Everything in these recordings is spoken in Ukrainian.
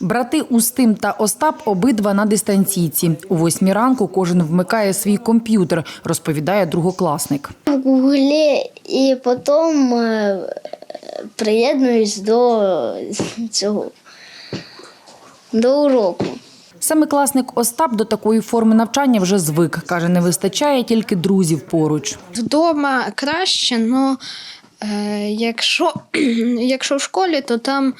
Брати Устим та Остап обидва на дистанційці. У восьмій ранку кожен вмикає свій комп'ютер, розповідає другокласник. в Гуглі і потім е, приєднуюсь до цього до уроку. Семикласник Остап до такої форми навчання вже звик. Каже, не вистачає тільки друзів поруч. Вдома краще, але якщо, якщо в школі, то там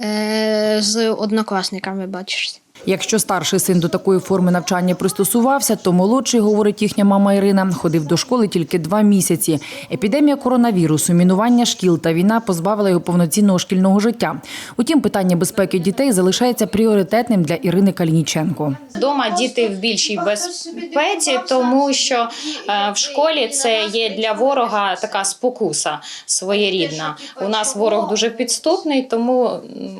е, з однокласниками бачишся. Якщо старший син до такої форми навчання пристосувався, то молодший, говорить їхня мама Ірина, ходив до школи тільки два місяці. Епідемія коронавірусу, мінування шкіл та війна позбавила його повноцінного шкільного життя. Утім, питання безпеки дітей залишається пріоритетним для Ірини Калініченко. Вдома діти в більшій безпеці, тому що е, в школі це є для ворога така спокуса своєрідна. У нас ворог дуже підступний, тому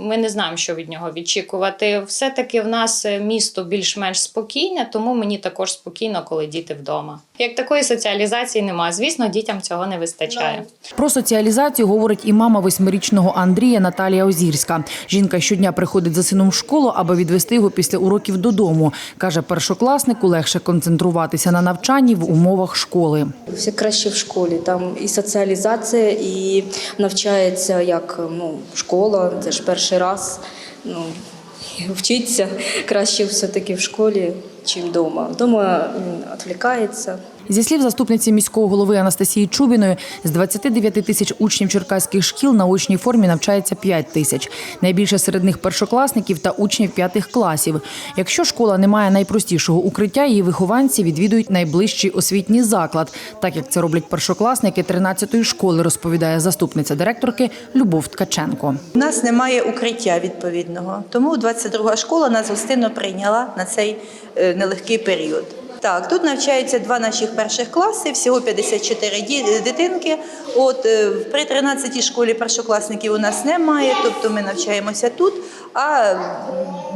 ми не знаємо, що від нього відчікувати. Все таки в нас місто більш-менш спокійне, тому мені також спокійно, коли діти вдома. Як такої соціалізації немає. Звісно, дітям цього не вистачає. Про соціалізацію говорить і мама восьмирічного Андрія Наталія Озірська. Жінка щодня приходить за сином в школу, аби відвести його після уроків додому. Каже, першокласнику легше концентруватися на навчанні в умовах школи. Все краще в школі. Там і соціалізація, і навчається як ну, школа, це ж перший раз. Ну, і вчиться краще все-таки в школі, чим вдома. Вдома він відвлікається. Зі слів заступниці міського голови Анастасії Чубіної, з 29 тисяч учнів черкаських шкіл на очній формі навчається 5 тисяч. Найбільше серед них першокласників та учнів п'ятих класів. Якщо школа не має найпростішого укриття, її вихованці відвідують найближчий освітній заклад, так як це роблять першокласники 13-ї школи, розповідає заступниця директорки Любов Ткаченко. У нас немає укриття відповідного, тому 22 школа нас гостинно прийняла на цей е, нелегкий період. Так, тут навчаються два наших перших класи, всього 54 ді- дитинки. От е, при 13 школі першокласників у нас немає, тобто ми навчаємося тут. А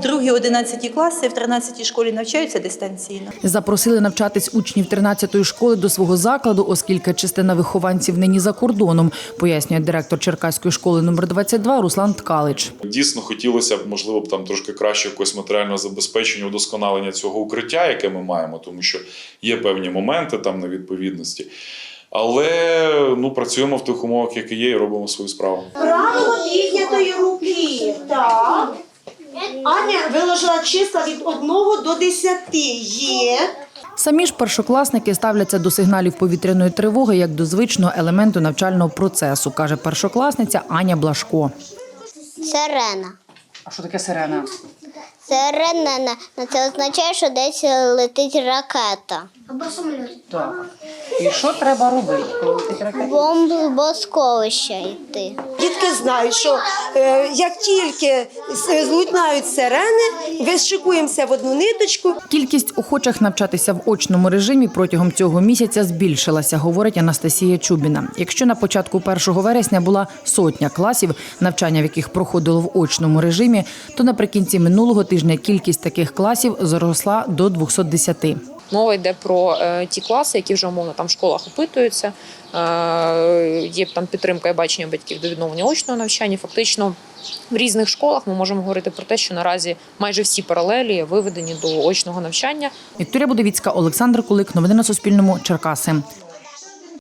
другі 11 класи в 13 школі навчаються дистанційно. Запросили навчатись учнів 13-ї школи до свого закладу, оскільки частина вихованців нині за кордоном, пояснює директор Черкаської школи номер 22 Руслан Ткалич. Дійсно, хотілося б, можливо, б там трошки краще якось матеріального забезпечення, удосконалення цього укриття, яке ми маємо, тому що є певні моменти там невідповідності. Але ну працюємо в тих умовах, які є, і робимо свою справу. Правило піднятої руки. Так. Аня виложила числа від 1 до 10. Є. Самі ж першокласники ставляться до сигналів повітряної тривоги як до звичного елементу навчального процесу, каже першокласниця Аня Блашко. Сирена. А що таке сирена? Сирена на- на це означає, що десь летить ракета. Так. І що треба робити, коли летить ракета? Бомбосховище йти. Дітки знають, що е, як тільки з- злутнають сирени, вишикуємося в одну ниточку. Кількість охочих навчатися в очному режимі протягом цього місяця збільшилася, говорить Анастасія Чубіна. Якщо на початку 1 вересня була сотня класів, навчання в яких проходило в очному режимі, то наприкінці минулого тижня кількість таких класів зросла до 210. Мова йде про е, ті класи, які вже умовно там в школах опитуються. Е, є там підтримка і бачення батьків до відновлення очного навчання. Фактично в різних школах ми можемо говорити про те, що наразі майже всі паралелі виведені до очного навчання. Вікторія Будовіцька, Олександр Кулик. Новини на Суспільному. Черкаси.